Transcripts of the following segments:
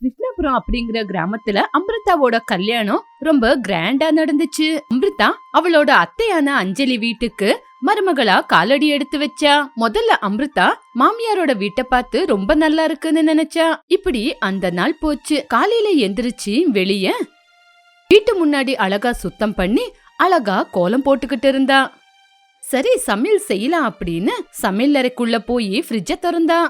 கிருஷ்ணபுரம் அப்படிங்கிற கிராமத்துல அமிர்தாவோட கல்யாணம் ரொம்ப கிராண்டா நடந்துச்சு. அமிர்தா அவளோட அத்தையான அஞ்சலி வீட்டுக்கு மருமகளா காலடி எடுத்து வச்சா. முதல்ல அமிர்தா மாமியாரோட வீட்டை பார்த்து ரொம்ப நல்லா இருக்குன்னு நினைச்சா. இப்படி அந்த நாள் போச்சு. காலையில எந்திரிச்சு வெளிய வீட்டு முன்னாடி அழகா சுத்தம் பண்ணி அழகா கோலம் போட்டுக்கிட்டு இருந்தா. சரி சமையல் செய்யலாம் அப்படின்னு சமையல் அறைக்குள்ள போய் ஃப்ரிட்ஜ திறந்தா.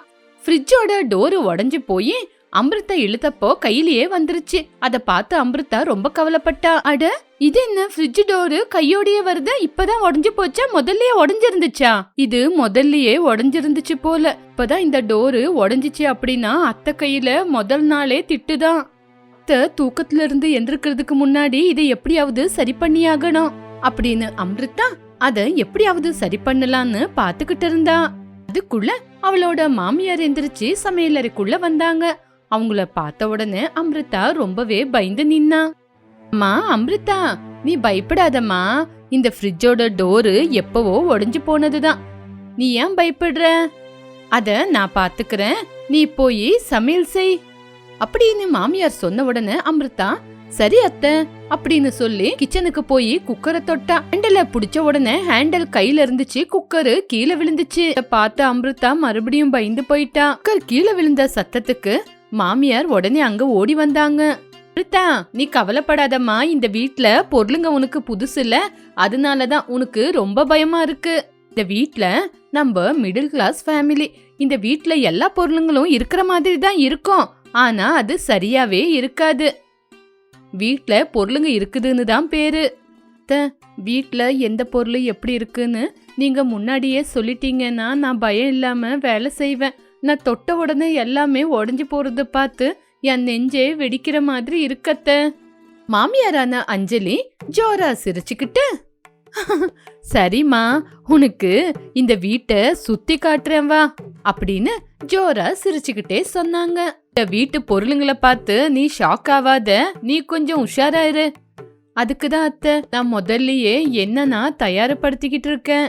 ஃப்ரிட்ஜோட டோரு உடஞ்சு போய் அமிர்தா இழுத்தப்போ கையிலேயே வந்துருச்சு. அத பார்த்து அமிர்தா ரொம்ப கவலைப்பட்டா. அட இது என்ன ஃப்ரிட்ஜ் டோரு கையோடயே வருது? இப்பதான் உடஞ்சு போச்சா? முதல்லயே உடஞ்சிருந்துச்சா? இது முதல்லயே உடஞ்சிருந்துச்சு போல. இப்பதான் இந்த டோரு உடஞ்சிச்சு அப்படின்னா அத்தை கையில முதல் நாளே திட்டுதான். அத்தை தூக்கத்துல இருந்து எந்திருக்கிறதுக்கு முன்னாடி இதை எப்படியாவது சரி பண்ணியாகணும் அப்படின்னு அமிர்தா அதை எப்படியாவது சரி பண்ணலான்னு பாத்துக்கிட்டு இருந்தா. அதுக்குள்ள அவளோட மாமியார் எந்திரிச்சு சமையலறைக்குள்ள வந்தாங்க. அவங்கள பார்த்த உடனே அமிர்தா ரொம்பவே பயந்து நின்னா. அம்மா அமிர்தா நீ பயப்படாதம்மா. இந்த ஃப்ரிட்ஜோட டோரு எப்பவோ உடஞ்சு போனதுதான். நீ ஏன் பயப்படுற? அத நான் பாத்துக்கிறேன். நீ போய் சமையல் செய். அப்படின்னு மாமியார் சொன்ன உடனே அமிர்தா சரி அத்தை அப்படின்னு சொல்லி கிச்சனுக்கு போய் குக்கரை தொட்டா. ஹேண்டல புடிச்ச உடனே ஹேண்டல் கையில இருந்துச்சு குக்கரு கீழே விழுந்துச்சு. பார்த்த பார்த்து அமிர்தா மறுபடியும் பயந்து போயிட்டா. குக்கர் கீழே விழுந்த சத்தத்துக்கு மாமியார் உடனே அங்க ஓடி வந்தாங்க. அமிர்தா நீ கவலைப்படாதம்மா. இந்த வீட்ல பொருளுங்க உனக்கு புதுசு இல்ல. அதனாலதான் உனக்கு ரொம்ப பயமா இருக்கு. இந்த வீட்ல நம்ம மிடில் கிளாஸ் ஃபேமிலி இந்த வீட்ல எல்லா பொருளுங்களும் இருக்கிற மாதிரி தான் இருக்கும். ஆனா அது சரியாவே இருக்காது. வீட்ல பொருளுங்க இருக்குதுன்னு தான் பேரு. த வீட்ல எந்த பொருள் எப்படி இருக்குன்னு நீங்க முன்னாடியே சொல்லிட்டீங்கன்னா நான் பயம் இல்லாம வேலை செய்வேன். நான் தொட்ட உடனே எல்லாமே உடஞ்சி போகிறத பார்த்து என் நெஞ்சே வெடிக்கிற மாதிரி இருக்கத்த. மாமியாரான அஞ்சலி ஜோரா சிரிச்சுக்கிட்டு சரிம்மா உனக்கு இந்த வீட்டை சுத்தி காட்டுறேன் வா அப்படின்னு ஜோரா சிரிச்சுக்கிட்டே சொன்னாங்க. இந்த வீட்டு பொருளுங்களை பார்த்து நீ ஷாக் ஆகாத நீ கொஞ்சம் உஷாராயிரு. அதுக்கு தான் அத்தை நான் முதல்லயே என்ன நான் தயார்படுத்திக்கிட்டு இருக்கேன்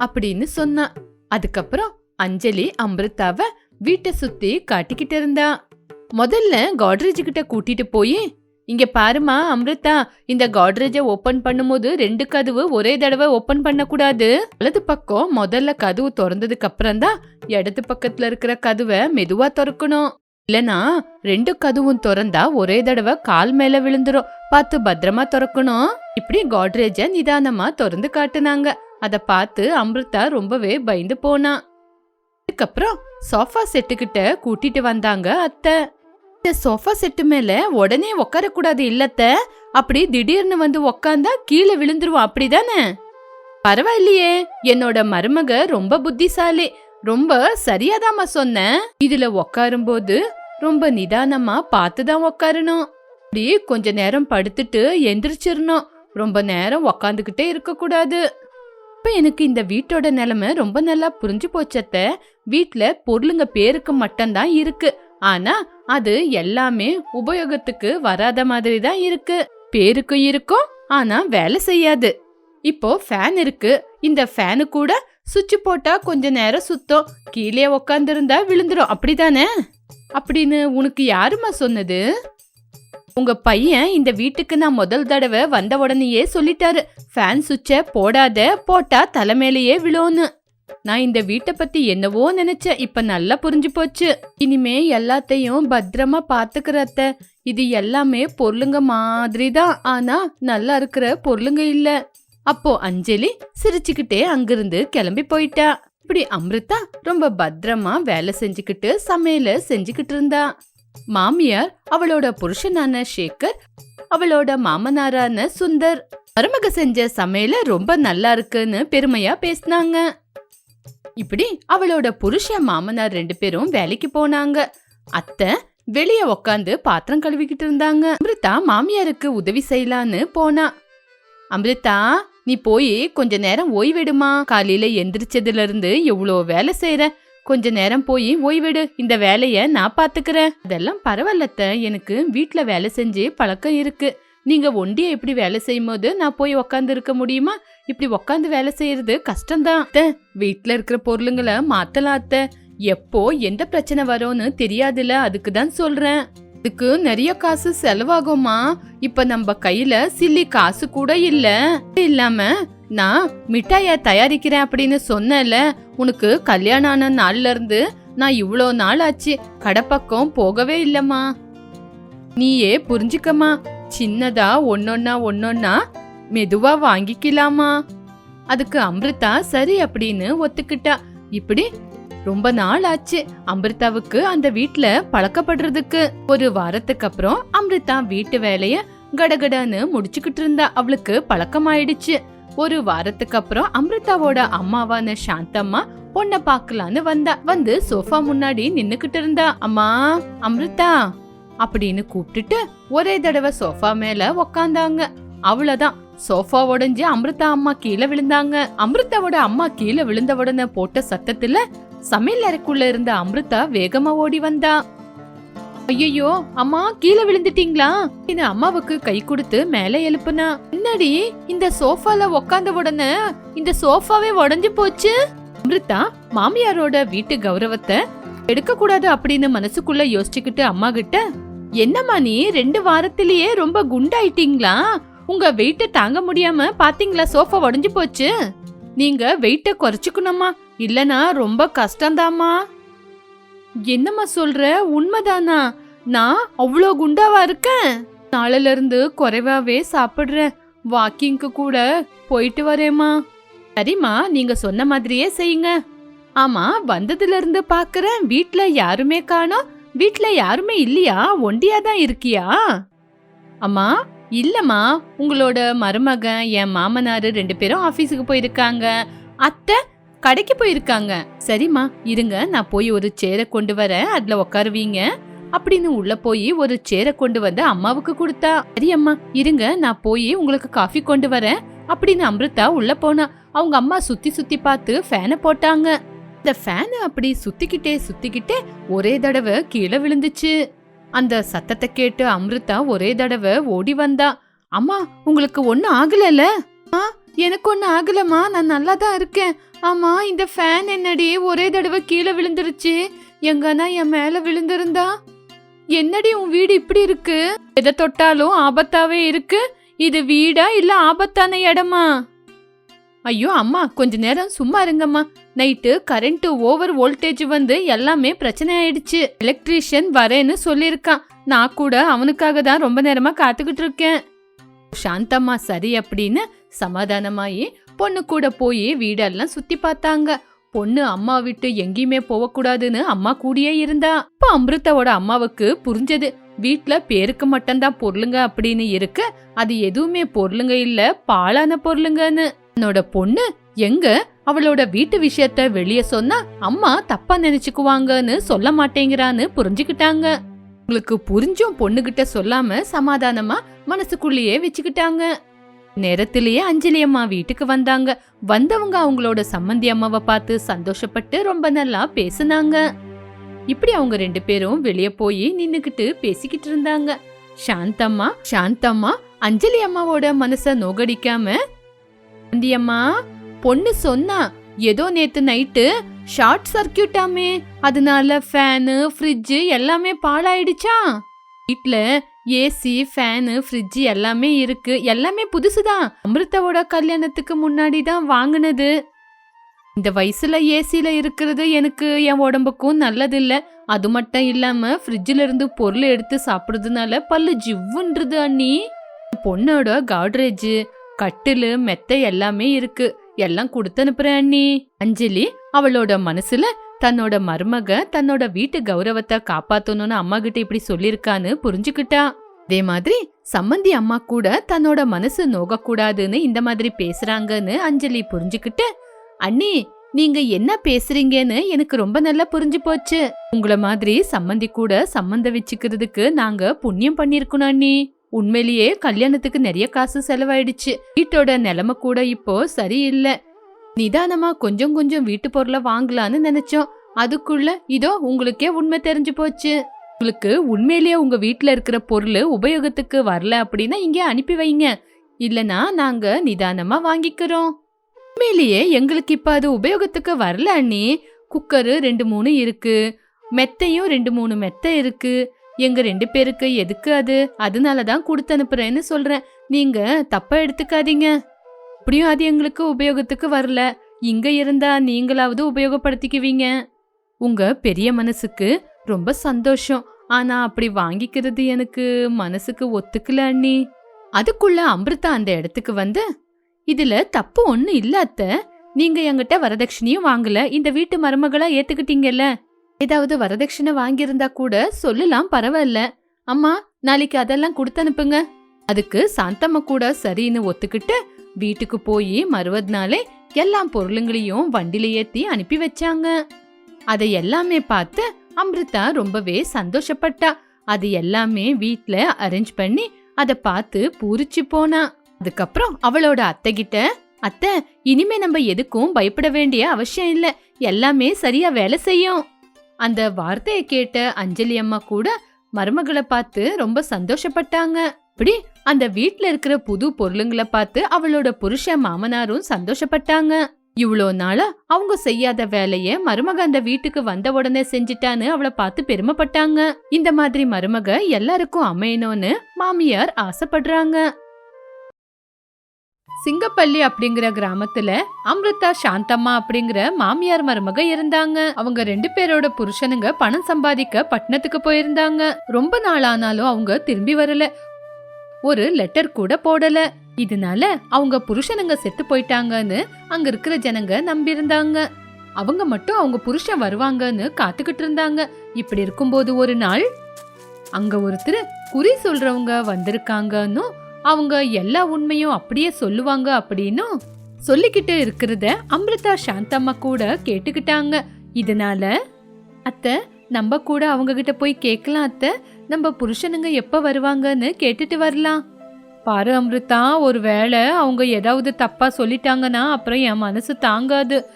அப்படின்னு சொன்னா. அதுக்கப்புறம் அஞ்சலி அமிர்தாவ வீட்டை சுத்தி காட்டிக்கிட்டு இருந்தா. முதல்ல காட்ரேஜ் கிட்ட கூட்டிட்டு போய் இங்க பாருமா அமிர்தா இந்த காட்ரேஜை ஓபன் பண்ணும்போது ரெண்டு கதவு ஒரே தடவை ஓபன் பண்ணக்கூடாது. வலது பக்கம் முதல்ல கதவு திறந்ததுக்கு அப்புறம் தான் இடது பக்கத்துல இருக்கிற கதவை மெதுவா திறக்கணும். இல்லனா ரெண்டு கதவும் திறந்தா ஒரே தடவை கால் மேல விழுந்துரும். பார்த்து பத்திரமா திறக்கணும். இப்படி காட்ரேஜ நிதானமா திறந்து காட்டுனாங்க. அத பார்த்து அமிர்தா ரொம்பவே பயந்து போனா. அதுக்கப்புறம் சோஃபா செட்டுக்கிட்ட கூட்டிட்டு வந்தாங்க அத்தை. இந்த சோஃபா செட்டு மேல உடனே உட்காரக்கூடாது இல்லத்த அப்படி திடீர்னு வந்து உக்காந்தா கீழே விழுந்துருவோம் அப்படிதானே? பரவாயில்லையே என்னோட மருமக ரொம்ப புத்திசாலி. ரொம்ப சரியாதாமா சொன்னேன் இதுல உக்காரும்போது ரொம்ப நிதானமா பார்த்து தான் உக்காரணும். அப்படி கொஞ்ச நேரம் படுத்துட்டு எந்திரிச்சிடணும். ரொம்ப நேரம் உக்காந்துக்கிட்டே இருக்க கூடாது எனக்கு இந்த வீட்டோட நிலைமை ரொம்ப நல்லா புரிஞ்சு போச்சத்த. வீட்டில் பொருளுங்க பேருக்கு மட்டும்தான் இருக்கு. ஆனா அது எல்லாமே உபயோகத்துக்கு வராத மாதிரி தான் இருக்கு. பேருக்கும் இருக்கும் ஆனா வேலை செய்யாது. இப்போ ஃபேன் இருக்கு. இந்த ஃபேனு கூட சுவிட்ச் போட்டா கொஞ்ச நேரம் சுத்தம். கீழே உக்காந்துருந்தா விழுந்துரும். அப்படிதானே? அப்படின்னு உனக்கு யாரும்மா சொன்னது? உங்க பையன் இந்த வீட்டுக்கு நான் முதல் தடவை வந்த உடனேயே சொல்லிட்டாரு. ஃபேன் சுவிட்ச போடாத போட்டா தலைமையிலேயே விழும்னு. நான் இந்த வீட்டை பத்தி என்னவோ நினைச்சேன். இப்ப நல்லா புரிஞ்சு போச்சு. இனிமே எல்லாத்தையும் பத்திரமா பாத்துக்கிற இது எல்லாமே பொருளுங்க மாதிரி தான் ஆனா நல்லா இருக்கிற பொருளுங்க இல்ல. அப்போ அஞ்சலி சிரிச்சுக்கிட்டே அங்கிருந்து கிளம்பி போயிட்டா. இப்படி அமிர்தா ரொம்ப பத்திரமா வேலை செஞ்சுக்கிட்டு சமையல செஞ்சுக்கிட்டு இருந்தா. மாமியார் அவளோட புருஷனான ஷேகர் அவளோட மாமனாரான சுந்தர் மருமக செஞ்ச சமையல ரொம்ப நல்லா இருக்குன்னு பெருமையா பேசினாங்க. இப்படி அவளோட புருஷ மாமனார் ரெண்டு பேரும் வேலைக்கு போனாங்க. அத்தை வெளிய உக்காந்து பாத்திரம் கழுவிக்கிட்டு இருந்தாங்க. அமிர்தா மாமியாருக்கு உதவி செய்யலான்னு போனா. அமிர்தா நீ போய் கொஞ்ச நேரம் ஓய்வெடுமா? காலையில எந்திரிச்சதுல இருந்து எவ்வளோ வேலை செய்யற கொஞ்ச நேரம் போய் ஓய்வெடு இந்த வேலைய நான் பாத்துக்கிறேன். அதெல்லாம் பரவாயில்லத்த எனக்கு வீட்டுல வேலை செஞ்சு பழக்கம் இருக்கு. நீங்க ஒண்டியா இப்படி வேலை செய்யும் போது நான் போய் உக்காந்து இருக்க முடியுமா? இப்படி உக்காந்து வேலை செய்யறது கஷ்டம்தான். அத்தை இருக்கிற பொருளுங்களை மாத்தலாம் அத்தை. எப்போ எந்த பிரச்சனை வரும்னு தெரியாதுல அதுக்கு தான் சொல்றேன். இதுக்கு நிறைய காசு செலவாகுமா இப்ப நம்ம கையில சில்லி காசு கூட இல்ல. இல்லாம நான் மிட்டாய தயாரிக்கிறேன் அப்படின்னு சொன்னேன்ல உனக்கு கல்யாணம் ஆன நாள்ல இருந்து நான் இவ்வளோ நாள் ஆச்சு கடப்பக்கம் போகவே இல்லம்மா. நீயே புரிஞ்சுக்கம்மா சின்னதா ஒன்னொன்னா ஒன்னொன்னா மெதுவா வாங்கிக்கலாமா. அதுக்கு அமிர்தா சரி அப்படின்னு ஒத்துக்கிட்டா. இப்படி ரொம்ப நாள் ஆச்சு அமிர்தாவுக்கு அந்த வீட்ல பழக்கப்படுறதுக்கு. ஒரு வாரத்துக்கு அப்புறம் அமிர்தா வீட்டு வேலைய கடகடன்னு முடிச்சுக்கிட்டு இருந்தா. அவளுக்கு பழக்கமாயிடுச்சு. ஒரு வாரத்துக்கு அப்புறம் அமிர்தாவோட அம்மாவான சாந்தம்மா பொண்ண பாக்கலான்னு வந்தா. வந்து சோஃபா முன்னாடி நின்னுக்கிட்டு இருந்தா. அம்மா அமிர்தா அப்படின்னு கூப்பிட்டுட்டு ஒரே தடவை சோஃபா மேல உக்காந்தாங்க. அவ்வளவுதான். சோஃபா உடஞ்சி அமிர்தா அம்மா கீழே விழுந்தாங்க. அமிர்தாவோட அம்மா கீழே விழுந்த உடனே போட்ட சத்தத்துல சமையல் அறைக்குள்ள இருந்த அமிர்தா வேகமா ஓடி வந்தா. ஐயோ அம்மா கீழே விழுந்துட்டீங்களா? இது அம்மாவுக்கு கை கொடுத்து மேல எழுப்புனா. என்னடி இந்த சோஃபால உக்காந்த உடனே இந்த சோஃபாவே உடஞ்சு போச்சு? அமிர்தா மாமியாரோட வீட்டு கௌரவத்தை எடுக்க கூடாது அப்படின்னு மனசுக்குள்ள யோசிச்சுக்கிட்டு அம்மா கிட்ட என்னம்மா நீ ரெண்டு வாரத்திலேயே ரொம்ப குண்டாயிட்டீங்களா? உங்க வெயிட்ட தாங்க முடியாம பாத்தீங்களா சோஃபா உடஞ்சு போச்சு? நீங்க வெயிட்ட குறைச்சுக்கணுமா? இல்லனா ரொம்ப கஷ்டம்தாம்மா? என்னம்மா சொல்ற? உண்மைதானா? நான் அவ்வளோ குண்டாவா இருக்கேன். நாளில இருந்து குறைவாவே சாப்பிடுறேன். வாக்கிங்க்கு கூட போயிட்டு வரேம்மா. சரிம்மா நீங்க சொன்ன மாதிரியே செய்யுங்க. ஆமா வந்ததுல இருந்து பாக்குறேன் வீட்ல யாருமே காணோம். வீட்ல யாருமே இல்லையா? ஒண்டியா தான் இருக்கியா? அம்மா இல்லம்மா. உங்களோட மருமகன் என் மாமனாரு ரெண்டு பேரும் ஆபீஸுக்கு போயிருக்காங்க. அத்தை கடைக்கு போயிருக்காங்க. சரிம்மா இருங்க நான் போய் ஒரு சேரை கொண்டு வரேன் அதுல உட்காருவீங்க அப்படின்னு உள்ள போய் ஒரு சேரை கொண்டு வந்து அம்மாவுக்கு கொடுத்தா சரி அம்மா இருங்க நான் போய் உங்களுக்கு காஃபி கொண்டு வரேன் அப்படின்னு அமிர்தா உள்ள போனா. அவங்க அம்மா சுத்தி சுத்தி பார்த்து ஃபேனை போட்டாங்க. இந்த ஃபேன் அப்படி சுத்திக்கிட்டே சுத்திக்கிட்டே ஒரே தடவை கீழே விழுந்துச்சு. அந்த சத்தத்தை கேட்டு அமிர்தா ஒரே தடவை ஓடி வந்தா. அம்மா உங்களுக்கு ஒன்னும் ஆகலல எனக்கு ஒன்றும் ஆகலம்மா. நான் நல்லா தான் இருக்கேன். ஆமாம் இந்த ஃபேன் என்னடி ஒரே தடவை கீழே விழுந்துருச்சு. எங்கன்னா என் மேலே விழுந்திருந்தா? என்னடி உன் வீடு இப்படி இருக்கு? எதை தொட்டாலும் ஆபத்தாவே இருக்கு. இது வீடா இல்ல ஆபத்தான இடமா? ஐயோ அம்மா கொஞ்ச நேரம் சும்மா இருங்கம்மா. நைட்டு கரண்ட் ஓவர் வோல்டேஜ் வந்து எல்லாமே பிரச்சனை ஆயிடுச்சு. எலக்ட்ரீஷியன் வரேன்னு சொல்லியிருக்கான். நான் கூட அவனுக்காக தான் ரொம்ப நேரமா காத்துக்கிட்டு இருக்கேன். சாந்தம்மா சரி அப்படின்னு சமாதானமாயி பொண்ணு கூட போய் வீடெல்லாம் சுத்தி பார்த்தாங்க. பொண்ணு அம்மா விட்டு எங்கேயுமே போகக்கூடாதுன்னு அம்மா கூடயே இருந்தா. அப்ப அமிர்தாவோட அம்மாவுக்கு புரிஞ்சது. வீட்ல பேருக்கு மட்டும்தான் பொருளுங்க அப்படின்னு இருக்கு. அது எதுவுமே பொருளுங்க இல்ல பாழான பொருளுங்கன்னு. என்னோட பொண்ணு எங்க? அவளோட வீட்டு விஷயத்த வெளியே சொன்னா அம்மா தப்பா நினைச்சுக்குவாங்கன்னு சொல்ல மாட்டேங்கிறான்னு புரிஞ்சுக்கிட்டாங்க. உங்களுக்கு புரிஞ்சும் பொண்ணுகிட்ட சொல்லாம சமாதானமா மனசுக்குள்ளேயே வச்சுக்கிட்டாங்க. நேரத்திலேயே அஞ்சலி அம்மா வீட்டுக்கு வந்தாங்க. வந்தவங்க அவங்களோட சம்மந்தி அம்மாவை பார்த்து சந்தோஷப்பட்டு ரொம்ப நல்லா பேசினாங்க. இப்படி அவங்க ரெண்டு பேரும் வெளியே போய் நின்னுக்கிட்டு பேசிக்கிட்டு இருந்தாங்க. சாந்தம்மா சாந்தம்மா அஞ்சலி அம்மாவோட மனச நோகடிக்காம சம்மந்தி அம்மா பொண்ணு சொன்னா ஏதோ நேத்து நைட்டு ஷார்ட் சர்க்கியூட்டாமே அதனால ஃபேனு ஃப்ரிட்ஜு எல்லாமே பாழாயிடுச்சா? வீட்ல ஏசி ஃபேனு ஃப்ரிட்ஜ் எல்லாமே இருக்கு. எல்லாமே புதுசு தான் அமிர்தாவோட கல்யாணத்துக்கு முன்னாடி தான் வாங்கினது. இந்த வயசுல ஏசியில இருக்கிறது எனக்கு என் உடம்புக்கும் நல்லதில்ல. அது மட்டும் இல்லாம ஃப்ரிட்ஜில் இருந்து பொருள் எடுத்து சாப்பிடுறதுனால பல்லு ஜிவ்வுன்றது அண்ணி. பொண்ணோட காட்ரேஜ் கட்டிலு மெத்தை எல்லாமே இருக்கு. எல்லாம் கொடுத்து அனுப்புறேன் அண்ணி. அஞ்சலி அவளோட மனசுல தன்னோட மருமக தன்னோட வீட்டு கௌரவத்தை காப்பாத்தணும்னு அம்மா கிட்ட இப்படி சொல்லிருக்கான்னு புரிஞ்சுக்கிட்டா. அதே மாதிரி சம்மந்தி அம்மா கூட தன்னோட மனசு நோகக்கூடாதுன்னு இந்த மாதிரி பேசுறாங்கன்னு அஞ்சலி புரிஞ்சுக்கிட்டு அண்ணி நீங்க என்ன பேசுறீங்கன்னு எனக்கு ரொம்ப நல்லா புரிஞ்சு போச்சு. உங்கள மாதிரி சம்மந்தி கூட சம்மந்த வச்சுக்கிறதுக்கு நாங்க புண்ணியம் பண்ணிருக்கணும் அண்ணி. உண்மையிலேயே கல்யாணத்துக்கு நிறைய காசு செலவாயிடுச்சு. வீட்டோட நிலைமை கூட இப்போ சரியில்லை. நிதானமா கொஞ்சம் கொஞ்சம் வீட்டு பொருளை வாங்கலான்னு நினைச்சோம். அதுக்குள்ள இதோ உங்களுக்கே உண்மை தெரிஞ்சு போச்சு. உங்களுக்கு உண்மையிலேயே உங்க வீட்டில் இருக்கிற பொருள் உபயோகத்துக்கு வரல அப்படின்னா இங்கே அனுப்பி வைங்க. இல்லனா நாங்க நிதானமா வாங்கிக்கிறோம். உண்மையிலேயே எங்களுக்கு இப்ப அது உபயோகத்துக்கு வரல அண்ணி. குக்கரு ரெண்டு மூணு இருக்கு. மெத்தையும் ரெண்டு மூணு மெத்தை இருக்கு. எங்க ரெண்டு பேருக்கு எதுக்கு அது? அதனால தான் கொடுத்து அனுப்புறேன்னு சொல்றேன். நீங்க தப்பா எடுத்துக்காதீங்க. அப்படியும் அது எங்களுக்கு உபயோகத்துக்கு வரல. இங்க இருந்தா நீங்களாவது உபயோகப்படுத்திக்குவீங்க. உங்க பெரிய மனசுக்கு ரொம்ப சந்தோஷம். ஆனா அப்படி வாங்கிக்கிறது எனக்கு மனசுக்கு ஒத்துக்கல அண்ணி. அதுக்குள்ள அமிர்தா அந்த இடத்துக்கு வந்து இதுல தப்பு ஒண்ணு இல்ல அத்த. நீங்க என்கிட்ட வரதட்சணையும் வாங்கல. இந்த வீட்டு மருமகளா ஏத்துக்கிட்டீங்கல்ல. ஏதாவது வரதட்சணை வாங்கியிருந்தா கூட சொல்லலாம் பரவாயில்ல. அம்மா நாளைக்கு அதெல்லாம் கொடுத்து அனுப்புங்க அதுக்கு சாந்தம்மா கூட சரின்னு ஒத்துக்கிட்டு வீட்டுக்கு போய் மறுவது நாளே எல்லா பொருளுங்களையும் வண்டில ஏத்தி அனுப்பி வச்சாங்க. அதை எல்லாமே பார்த்து அம்ரிதா ரொம்பவே சந்தோஷப்பட்டா. அது எல்லாமே வீட்ல அரேஞ்ச் பண்ணி அதை பார்த்து பூரிச்சு போனா. அதுக்கப்புறம் அவளோட அத்தை கிட்ட அத்தை இனிமே நம்ம எதுக்கும் பயப்பட வேண்டிய அவசியம் இல்ல. எல்லாமே சரியா வேலை செய்யும். அந்த வார்த்தையை கேட்ட அஞ்சலி அம்மா கூட மருமகளை பார்த்து ரொம்ப சந்தோஷப்பட்டாங்க. அப்படி அந்த வீட்ல இருக்கிற புது பொருளுங்களை பார்த்து அவளோட புருஷன் மாமனாரும் சந்தோஷப்பட்டாங்க. இவ்வளோ நாளா அவங்க செய்யாத வேலைய மருமக அந்த வீட்டுக்கு வந்த உடனே செஞ்சிட்டான்னு அவளை பார்த்து பெருமைப்பட்டாங்க. இந்த மாதிரி மருமக எல்லாருக்கும் அமையணும்னு மாமியார் ஆசைப்படுறாங்க. சிங்கப்பள்ளி அப்படிங்கிற கிராமத்துல அம்ருதா சாந்தம்மா அப்படிங்கிற மாமியார் மருமக இருந்தாங்க. அவங்க ரெண்டு பேரோட புருஷனுங்க பணம் சம்பாதிக்க பட்டணத்துக்கு போயிருந்தாங்க. ரொம்ப நாள் ஆனாலும் அவங்க திரும்பி வரல. ஒரு லெட்டர் கூட போடல. இதனால அவங்க புருஷனுங்க செத்து போயிட்டாங்கன்னு அங்க இருக்கிற ஜனங்க நம்பியிருந்தாங்க. அவங்க மட்டும் அவங்க புருஷன் வருவாங்கன்னு காத்துக்கிட்டு இருந்தாங்க. இப்படி இருக்கும்போது ஒரு நாள் அங்க ஒருத்தர் குறி சொல்றவங்க வந்திருக்காங்கன்னு அவங்க எல்லா உண்மையும் அப்படியே சொல்லுவாங்க அப்படின்னும் சொல்லிக்கிட்டு இருக்கிறத அமிர்தா சாந்தம்மா கூட கேட்டுக்கிட்டாங்க. இதனால அத்தை நம்ம கூட அவங்க கிட்ட போய் கேட்கலாம் அத்தை. நம்ம புருஷனுங்க எப்போ வருவாங்கன்னு கேட்டுட்டு வரலாம். பாரு அமிர்தா ஒரு வேளை அவங்க ஏதாவது தப்பாக சொல்லிட்டாங்கன்னா அப்புறம் என் மனசு தாங்காது.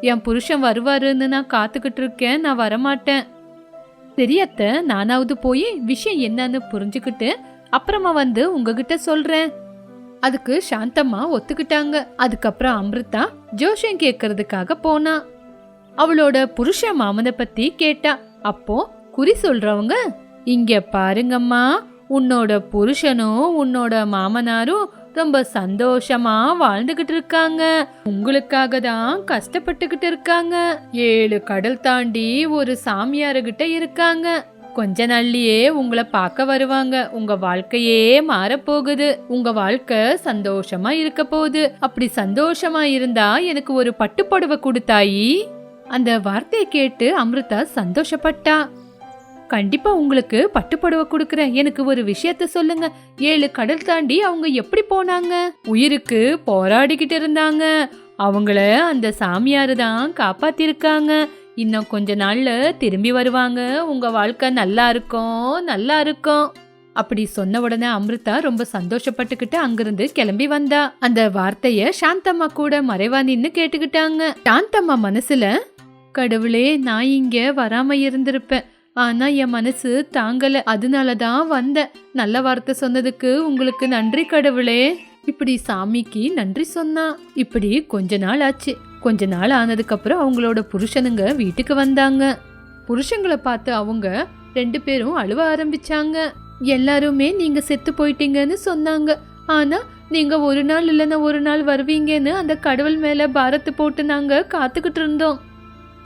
என் புருஷன் வருவாருன்னு நான் காத்துக்கிட்டு இருக்கேன் நான் வரமாட்டேன். சரி நானாவது போய் விஷயம் என்னன்னு புரிஞ்சுக்கிட்டு அப்புறமா வந்து உங்ககிட்ட சொல்றேன். அதுக்கு சாந்தம்மா ஒத்துக்கிட்டாங்க. அதுக்கப்புறம் அமிர்தா ஜோஷம் கேட்கறதுக்காக போனா. அவளோட புருஷ மாமனை பத்தி கேட்டா. அப்போ குறி சொல்றவங்க இங்க பாருங்கம்மா உன்னோட புருஷனும் உன்னோட மாமனாரும் ரொம்ப சந்தோஷமா வாழ்ந்துகிட்டு இருக்காங்க. உங்களுக்காக தான் கஷ்டப்பட்டுக்கிட்டு இருக்காங்க. ஏழு கடல் தாண்டி ஒரு சாமியாருகிட்ட இருக்காங்க. கொஞ்ச நாள்லயே உங்களை பார்க்க வருவாங்க. உங்க வாழ்க்கையே மாறப்போகுது. உங்க வாழ்க்கை சந்தோஷமா இருக்க போகுது. அப்படி சந்தோஷமா இருந்தா எனக்கு ஒரு பட்டுப்புடவை கொடுத்தாயி. அந்த வார்த்தையை கேட்டு அமிர்தா சந்தோஷப்பட்டா. கண்டிப்பா உங்களுக்கு பட்டுப்புடவை கொடுக்கறேன். எனக்கு ஒரு விஷயத்த சொல்லுங்க. ஏழு கடல் தாண்டி அவங்க எப்படி போனாங்க? உயிருக்கு போராடிக்கிட்டு இருந்தாங்க. அவங்கள அந்த சாமியாரு தான் காப்பாத்திருக்காங்க. இன்னும் கொஞ்ச நாள்ல திரும்பி வருவாங்க. உங்க வாழ்க்கை நல்லா இருக்கும் நல்லா இருக்கும். அப்படி சொன்ன உடனே அமிர்தா ரொம்ப சந்தோஷப்பட்டுக்கிட்டு அங்கிருந்து கிளம்பி வந்தா. அந்த வார்த்தைய சாந்தம்மா கூட மறைவா நின்னு கேட்டுக்கிட்டாங்க. சாந்தம்மா மனசுல கடவுளே நான் இங்க வராம இருந்திருப்பேன். ஆனா என் மனசு தாங்கல. அதனாலதான் வந்தேன். நல்ல வார்த்தை சொன்னதுக்கு உங்களுக்கு நன்றி கடவுளே. இப்படி சாமிக்கு நன்றி சொன்னா. இப்படி கொஞ்ச நாள் ஆச்சு. கொஞ்ச நாள் ஆனதுக்கு அப்புறம் அவங்களோட புருஷனுங்க வீட்டுக்கு வந்தாங்க. புருஷங்களை பார்த்து அவங்க ரெண்டு பேரும் அழுவ ஆரம்பிச்சாங்க. எல்லாருமே நீங்க செத்து போயிட்டீங்கன்னு சொன்னாங்க. ஆனா நீங்க ஒரு நாள் இல்லைன்னா ஒரு நாள் வருவீங்கன்னு அந்த கடவுள் மேல பாரத்தை போட்டு நாங்க காத்துக்கிட்டு இருந்தோம்.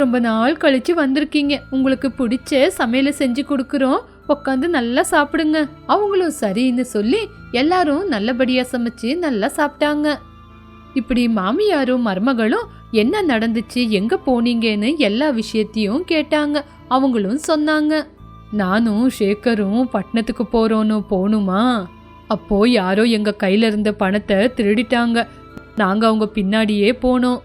ரொம்ப நாள் கழிச்சு வந்திருக்கீங்க. உங்களுக்கு பிடிச்ச சமையலை செஞ்சு கொடுக்குறோம். உட்காந்து நல்லா சாப்பிடுங்க. அவங்களும் சரின்னு சொல்லி எல்லாரும் நல்லபடியா சமைச்சு நல்லா சாப்பிட்டாங்க. இப்படி மாமியாரும் மருமகளும் என்ன நடந்துச்சு எங்க போனீங்கன்னு எல்லா விஷயத்தையும் கேட்டாங்க. அவங்களும் சொன்னாங்க. நானும் ஷேக்கரும் பட்டணத்துக்கு போறோன்னு போகணுமா அப்போ யாரோ எங்க கையில இருந்த பணத்தை திருடிட்டாங்க. நாங்க அவங்க பின்னாடியே போனோம்.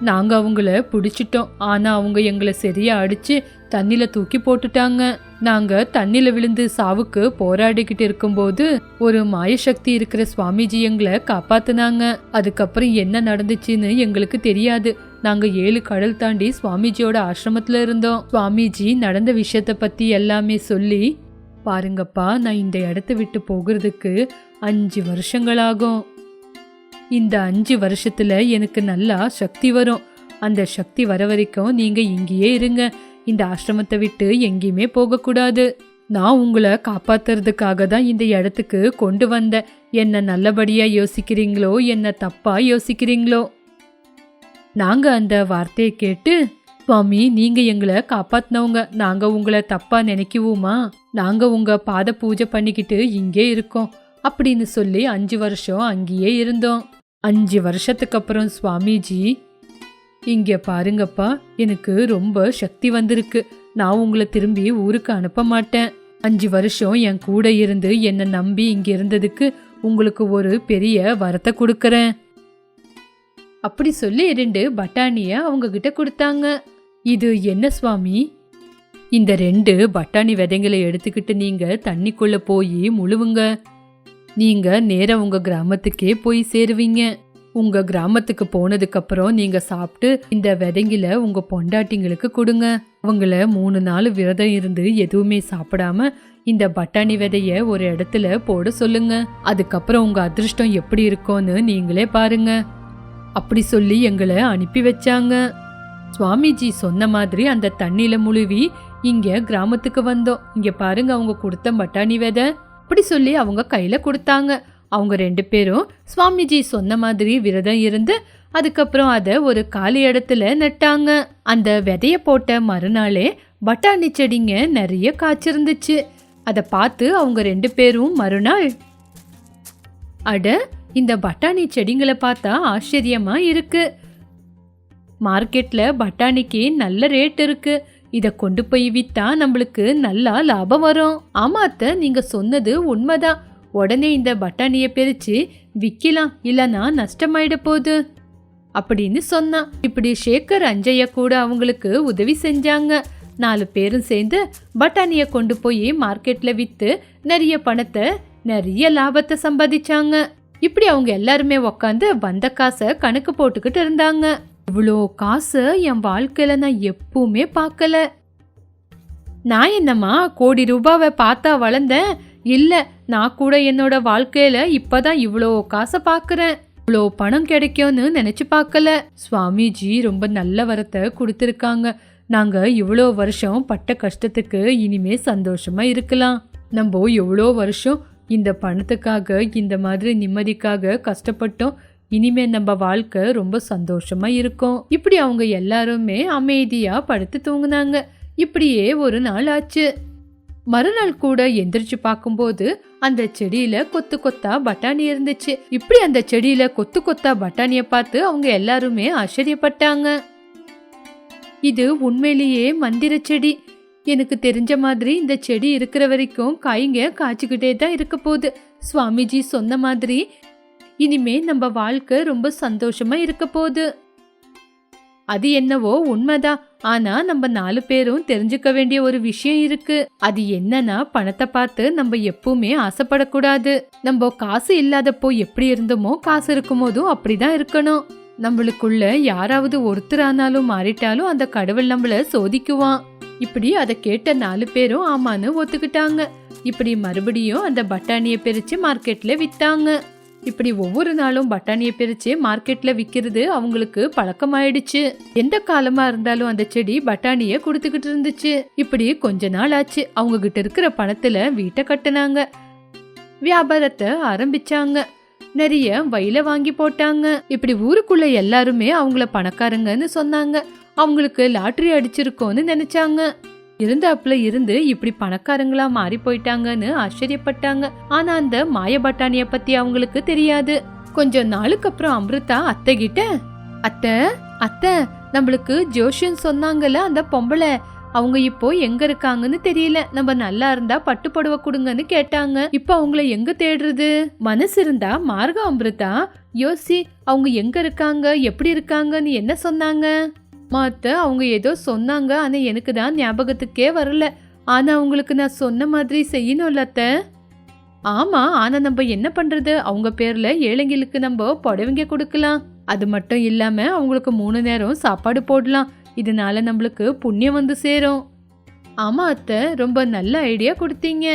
நாங்கள் அவங்கள பிடிச்சிட்டோம். ஆனால் அவங்க எங்களை சரியாக அடித்து தண்ணியில் தூக்கி போட்டுட்டாங்க. நாங்கள் தண்ணியில் விழுந்து சாவுக்கு போராடிக்கிட்டு இருக்கும்போது ஒரு மாயசக்தி இருக்கிற சுவாமிஜி எங்களை காப்பாத்தினாங்க. அதுக்கப்புறம் என்ன நடந்துச்சுன்னு எங்களுக்கு தெரியாது. நாங்கள் ஏழு கடல் தாண்டி சுவாமிஜியோட ஆசிரமத்தில் இருந்தோம். சுவாமிஜி நடந்த விஷயத்தை பற்றி எல்லாமே சொல்லி பாருங்கப்பா நான் இந்த இடத்த விட்டு போகிறதுக்கு அஞ்சு வருஷங்களாகும். இந்த அஞ்சு வருஷத்துல எனக்கு நல்லா சக்தி வரும். அந்த சக்தி வர வரைக்கும் நீங்க இங்கேயே இருங்க. இந்த ஆசிரமத்தை விட்டு எங்கேயுமே போகக்கூடாது. நான் உங்களை காப்பாத்துறதுக்காக தான் இந்த இடத்துக்கு கொண்டு வந்தேன். என்ன நல்லபடியா யோசிக்கிறீங்களோ என்ன தப்பா யோசிக்கிறீங்களோ. நாங்க அந்த வார்த்தையை கேட்டு சுவாமி நீங்க எங்களை காப்பாத்தினவங்க. நாங்க உங்களை தப்பா நினைக்குவோமா? நாங்க உங்க பாத பூஜை பண்ணிக்கிட்டு இங்கே இருக்கோம். அப்படின்னு சொல்லி அஞ்சு வருஷம் அங்கேயே இருந்தோம். அஞ்சு வருஷத்துக்கு அப்புறம் சுவாமிஜி இங்கே பாருங்கப்பா எனக்கு ரொம்ப சக்தி வந்திருக்கு. நான் உங்களை திரும்பி ஊருக்கு அனுப்ப மாட்டேன். அஞ்சு வருஷம் என் கூட இருந்து என்னை நம்பி இங்கே இருந்ததுக்கு உங்களுக்கு ஒரு பெரிய வரத்தை கொடுக்கறேன். அப்படி சொல்லி ரெண்டு பட்டாணியை அவங்க கிட்ட கொடுத்தாங்க. இது என்ன சுவாமி? இந்த ரெண்டு பட்டாணி விதைங்களை எடுத்துக்கிட்டு நீங்க தண்ணிக்குள்ள போய் முழுவுங்க. நீங்க நேர உங்க கிராமத்துக்கே போய் சேருவீங்க. உங்க கிராமத்துக்கு போனதுக்கு அப்புறம் நீங்க சாப்பிட்டு இந்த விதைங்கள உங்க பொண்டாட்டிங்களுக்கு கொடுங்க. அவங்கள மூணு நாள் விரதம் இருந்து எதுவுமே சாப்பிடாம இந்த பட்டாணி விதைய ஒரு இடத்துல போட சொல்லுங்க. அதுக்கப்புறம் உங்க அதிர்ஷ்டம் எப்படி இருக்கும்னு நீங்களே பாருங்க. அப்படி சொல்லி எங்களை அனுப்பி வச்சாங்க. சுவாமிஜி சொன்ன மாதிரி அந்த தண்ணியில முழுவி இங்க கிராமத்துக்கு வந்தோம். இங்க பாருங்க அவங்க கொடுத்த பட்டாணி விதை. அப்படி சொல்லி அவங்க கையில் கொடுத்தாங்க. அவங்க ரெண்டு பேரும் சுவாமிஜி சொன்ன மாதிரி விரதம் இருந்து அதுக்கப்புறம் அதை ஒரு காலி இடத்துல நட்டாங்க. அந்த விதைய போட்ட மறுநாளே பட்டாணி செடிங்க நிறைய காய்ச்சிருந்துச்சு. அதை பார்த்து அவங்க ரெண்டு பேரும் மறுநாள் அட இந்த பட்டாணி செடிங்களை பார்த்தா ஆச்சரியமா இருக்கு. மார்க்கெட்ல பட்டாணிக்கு நல்ல ரேட் இருக்குது இதை கொண்டு போய் வித்தா நம்மளுக்கு நல்லா லாபம் வரும். ஆமா நீங்கள் நீங்க சொன்னது உண்மைதான். உடனே இந்த பட்டாணியை பிரிச்சு விற்கலாம் இல்லைன்னா நஷ்டமாயிட போகுது. அப்படின்னு சொன்னான். இப்படி சேகர் அஞ்சையா கூட அவங்களுக்கு உதவி செஞ்சாங்க. நாலு பேரும் சேர்ந்து பட்டாணியை கொண்டு போய் மார்க்கெட்டில் விற்று நிறைய பணத்தை நிறைய லாபத்தை சம்பாதிச்சாங்க. இப்படி அவங்க எல்லாருமே உக்காந்து வந்த காசை கணக்கு போட்டுக்கிட்டு இருந்தாங்க. இவ்வளோ காசு என் வாழ்க்கையில் நான் எப்பவுமே பார்க்கல. நான் என்னம்மா கோடி ரூபாவை பார்த்தா வளர்ந்தேன்? இல்லை நான் கூட என்னோட இப்போ தான் இவ்வளோ காசை பார்க்குறேன். இவ்வளோ பணம் கிடைக்கும்னு நினச்சி பார்க்கல. சுவாமிஜி ரொம்ப நல்ல வரத்தை கொடுத்துருக்காங்க. நாங்கள் இவ்வளோ வருஷம் பட்ட கஷ்டத்துக்கு இனிமே சந்தோஷமாக இருக்கலாம். நம்ம எவ்வளோ வருஷம் இந்த பணத்துக்காக இந்த மாதிரி நிம்மதிக்காக கஷ்டப்பட்டோம். இனிமே நம்ம வாழ்க்கை ரொம்ப சந்தோஷமா இருக்கும். இப்படி அவங்க எல்லாருமே அமைதியா படுத்து தூங்குனாங்க. இப்படியே ஒரு நாள் ஆச்சு. மறுநாள் கூட எந்திரிச்சு பார்க்கும்போது அந்த செடியில கொத்து கொத்தா பட்டாணி இருந்துச்சு. இப்படி அந்த செடியில கொத்து கொத்தா பட்டாணிய பார்த்து அவங்க எல்லாருமே ஆச்சரியப்பட்டாங்க. இது உண்மையிலேயே மந்திர செடி. எனக்கு தெரிஞ்ச மாதிரி இந்த செடி இருக்கிற வரைக்கும் காய்ங்க காய்ச்சிக்கிட்டே தான் இருக்க போகுது. சுவாமிஜி சொன்ன மாதிரி இனிமே நம்ம வாழ்க்கை ரொம்ப சந்தோஷமா இருக்க போகுது. அது என்னவோ உண்மைதான். ஆனா நம்ம நாலு பேரும் தெரிஞ்சுக்க வேண்டிய ஒரு விஷயம் இருக்கு. அது என்னன்னா பணத்தை பார்த்து நம்ம எப்பவுமே ஆசைப்படக்கூடாது. நம்ம காசு இல்லாதப்போ எப்படி இருந்தோமோ காசு இருக்கும்போதும் அப்படிதான் இருக்கணும். நம்மளுக்குள்ள யாராவது ஒருத்தர் ஆனாலும் மாறிட்டாலும் அந்த கடவுள் நம்மள சோதிக்குவான். இப்படி அதை கேட்ட நாலு பேரும் ஆமான்னு ஒத்துக்கிட்டாங்க. இப்படி மறுபடியும் அந்த பட்டாணியை பிரிச்சு மார்க்கெட்ல வித்தாங்க. இப்படி ஒவ்வொரு நாளும் பட்டாணியை பிரித்து மார்க்கெட்டில் விற்கிறது அவங்களுக்கு பழக்கமாயிடுச்சு. எந்த காலமா இருந்தாலும் அந்த செடி பட்டாணியை கொடுத்துக்கிட்டு இருந்துச்சு. இப்படி கொஞ்ச நாள் ஆச்சு. அவங்க கிட்ட இருக்கிற பணத்தில் வீட்டை கட்டினாங்க. வியாபாரத்தை ஆரம்பிச்சாங்க. நிறைய வயல வாங்கி போட்டாங்க. இப்படி ஊருக்குள்ள எல்லாருமே அவங்கள பணக்காரங்கன்னு சொன்னாங்க. அவங்களுக்கு லாட்ரி அடிச்சிருக்கோன்னு நினைச்சாங்க. இருந்தாப்புல இருந்து இப்படி பணக்காரங்களா மாறி போயிட்டாங்கன்னு ஆச்சரியப்பட்டாங்க. ஆனா அந்த மாய பட்டாணிய பத்தி அவங்களுக்கு தெரியாது. கொஞ்ச நாளுக்கு அப்புறம் அமிர்தா அத்தை கிட்ட அத்தை அத்தை நம்மளுக்கு ஜோஷியன் சொன்னாங்கல்ல அந்த பொம்பளை அவங்க இப்போ எங்க இருக்காங்கன்னு தெரியல. நம்ம நல்லா இருந்தா பட்டு புடவை கொடுங்கன்னு கேட்டாங்க. இப்போ அவங்கள எங்க தேடுறது? மனசு இருந்தா மார்க அமிர்தா. யோசி அவங்க எங்க இருக்காங்க எப்படி இருக்காங்கன்னு என்ன சொன்னாங்க? மற்ற அவங்க ஏதோ சொன்னாங்க ஆனால் எனக்கு தான் ஞாபகத்துக்கே வரல. ஆனால் அவங்களுக்கு நான் சொன்ன மாதிரி செய்யணும்ல அத்தை. ஆமாம் ஆனால் நம்ம என்ன பண்ணுறது அவங்க பேரில் ஏழைங்களுக்கு நம்ம புடவைங்க கொடுக்கலாம். அது மட்டும் இல்லாமல் அவங்களுக்கு மூணு நேரம் சாப்பாடு போடலாம். இதனால நம்மளுக்கு புண்ணியம் வந்து சேரும். ஆமாம் அத்தை. ரொம்ப நல்ல ஐடியா கொடுத்தீங்க.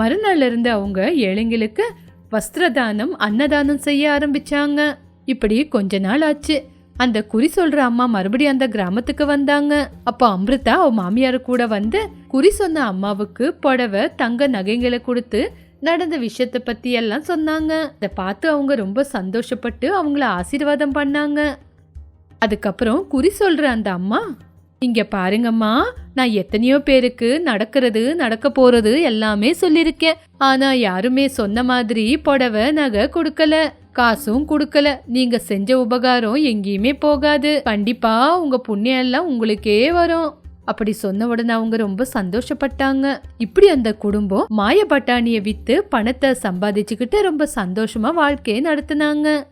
மறுநாள்ல இருந்து அவங்க ஏழைங்களுக்கு வஸ்திரதானம் அன்னதானம் செய்ய ஆரம்பிச்சாங்க. இப்படி கொஞ்ச நாள் ஆச்சு. அந்த குறி சொல்ற அம்மா மறுபடியும் அந்த கிராமத்துக்கு வந்தாங்க. அப்போ அமிர்தா அவ மாமியார் கூட வந்து குறி சொன்ன அம்மாவுக்கு புடவை தங்க நகைங்களை கொடுத்து நடந்த விஷயத்த பத்தி எல்லாம் சொன்னாங்க. அதை பார்த்து அவங்க ரொம்ப சந்தோஷப்பட்டு அவங்கள ஆசீர்வாதம் பண்ணாங்க. அதுக்கப்புறம் குறி சொல்ற அந்த அம்மா இங்க பாருங்கம்மா நான் எத்தனையோ பேருக்கு நடக்கிறது நடக்க போறது எல்லாமே சொல்லிருக்கேன் ஆனா யாருமே சொன்ன மாதிரி புடவை நகை கொடுக்கல. காசும் கொடுக்கல. நீங்க செஞ்ச உபகாரம் எங்கேயுமே போகாது. கண்டிப்பா உங்க புண்ணியம் எல்லாம் உங்களுக்கே வரும். அப்படி சொன்ன உடனே அவங்க ரொம்ப சந்தோஷப்பட்டாங்க. இப்படி அந்த குடும்பம் மாய பட்டாணியை வித்து பணத்தை சம்பாதிச்சுக்கிட்டு ரொம்ப சந்தோஷமா வாழ்க்கையை நடத்தினாங்க.